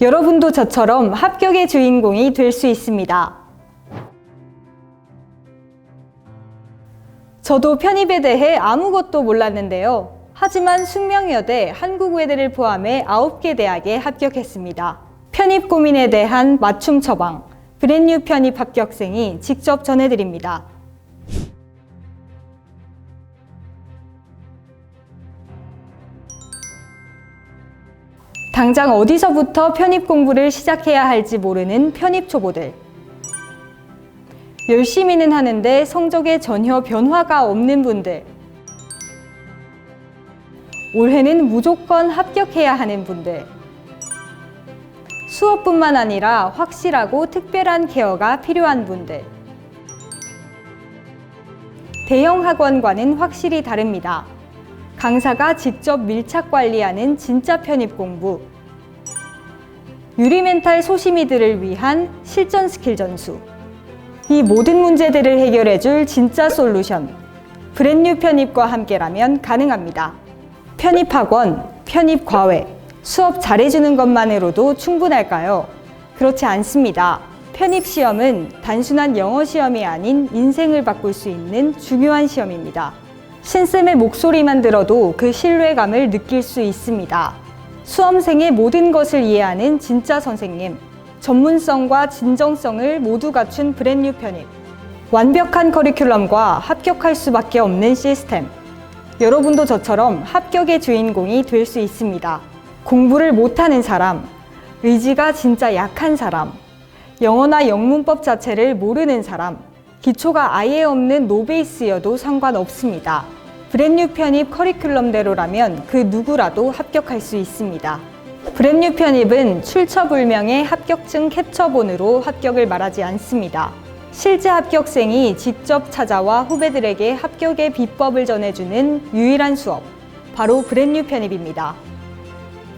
여러분도 저처럼 합격의 주인공이 될 수 있습니다. 저도 편입에 대해 아무것도 몰랐는데요. 하지만 숙명여대 한국외대를 포함해 9개 대학에 합격했습니다. 편입 고민에 대한 맞춤 처방, 브랜뉴 편입 합격생이 직접 전해드립니다. 당장 어디서부터 편입 공부를 시작해야 할지 모르는 편입 초보들. 열심히는 하는데 성적에 전혀 변화가 없는 분들. 올해는 무조건 합격해야 하는 분들. 수업뿐만 아니라 확실하고 특별한 케어가 필요한 분들. 대형 학원과는 확실히 다릅니다. 강사가 직접 밀착 관리하는 진짜 편입 공부. 유리멘탈 소심이들을 위한 실전 스킬 전수. 이 모든 문제들을 해결해줄 진짜 솔루션. 브랜뉴 편입과 함께라면 가능합니다. 편입학원, 편입과외, 수업 잘해주는 것만으로도 충분할까요? 그렇지 않습니다. 편입 시험은 단순한 영어 시험이 아닌 인생을 바꿀 수 있는 중요한 시험입니다. 신쌤의 목소리만 들어도 그 신뢰감을 느낄 수 있습니다. 수험생의 모든 것을 이해하는 진짜 선생님. 전문성과 진정성을 모두 갖춘 브랜뉴 편입. 완벽한 커리큘럼과 합격할 수밖에 없는 시스템. 여러분도 저처럼 합격의 주인공이 될 수 있습니다. 공부를 못하는 사람, 의지가 진짜 약한 사람, 영어나 영문법 자체를 모르는 사람, 기초가 아예 없는 노베이스여도 상관없습니다. 브랜뉴 편입 커리큘럼대로라면 그 누구라도 합격할 수 있습니다. 브랜뉴 편입은 출처불명의 합격증 캡처본으로 합격을 말하지 않습니다. 실제 합격생이 직접 찾아와 후배들에게 합격의 비법을 전해주는 유일한 수업, 바로 브랜뉴 편입입니다.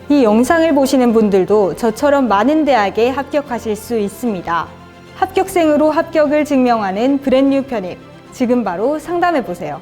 이 영상을 보시는 분들도 저처럼 많은 대학에 합격하실 수 있습니다. 합격생으로 합격을 증명하는 브랜뉴 편입, 지금 바로 상담해 보세요.